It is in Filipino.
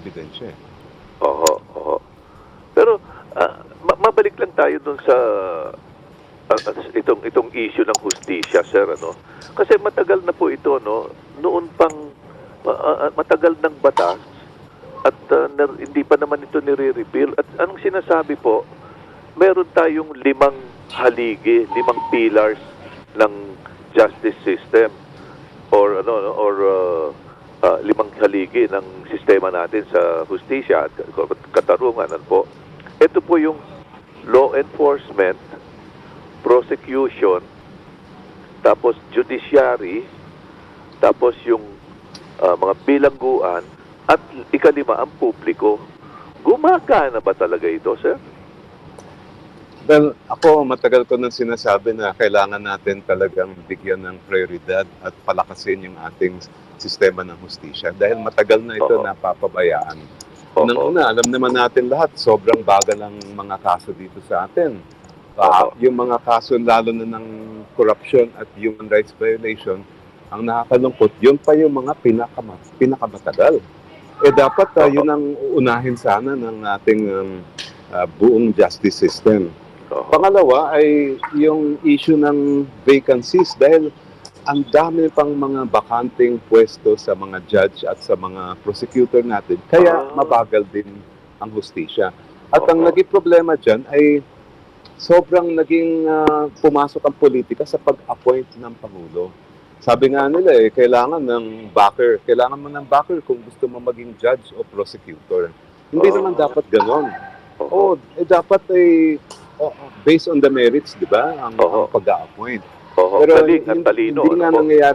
ebidensya. eh. Oho, oho. Pero ma- mabalik lang tayo dun sa ah, itong itong issue ng hustisya, sir, ano? Kasi matagal na po ito, no? Noon pang ah, matagal ng batas at nar- hindi pa naman ito nire-repeal. At anong sinasabi po, meron tayong limang haligi, limang pillars ng justice system or ano no, or uh, haligi ng sistema natin sa hustisya at katarungan po. Ito po yung law enforcement, prosecution, tapos judiciary, tapos yung uh, mga bilangguan at ikalima ang publiko. Gumagana ba talaga ito, sir? Well, ako matagal ko nang sinasabi na kailangan natin talagang bigyan ng prioridad at palakasin yung ating sistema ng hustisya dahil matagal na ito Oo. napapabayaan. Opo. Unang-una, alam naman natin lahat, sobrang bagal ang mga kaso dito sa atin. Ah, Oo. yung mga kaso lalo na ng corruption at human rights violation, ang nakakalungkot, yun pa yung mga pinakama, pinakamatagal. Eh dapat ah, Oo. yun ang unahin sana ng ating um, ah, buong justice system. Oho. Pangalawa ay yung issue ng vacancies dahil ang dami pang mga bakanting pwesto sa mga judge at sa mga prosecutor natin. Kaya Ah. mabagal din ang hustisya. At ang naging problema dyan ay sobrang naging ah, pumasok ang politika sa pag-appoint ng Pangulo. Sabi nga nila eh, kailangan ng backer. Kailangan mo ng backer kung gusto mo maging judge o prosecutor. Hindi naman dapat ganon. Oo, eh, dapat ay oh, based on the merits, di ba? Ang, Oo. ang pag-a-appoint. Oho. Galing at talino. hindi nga ano po? nangyayari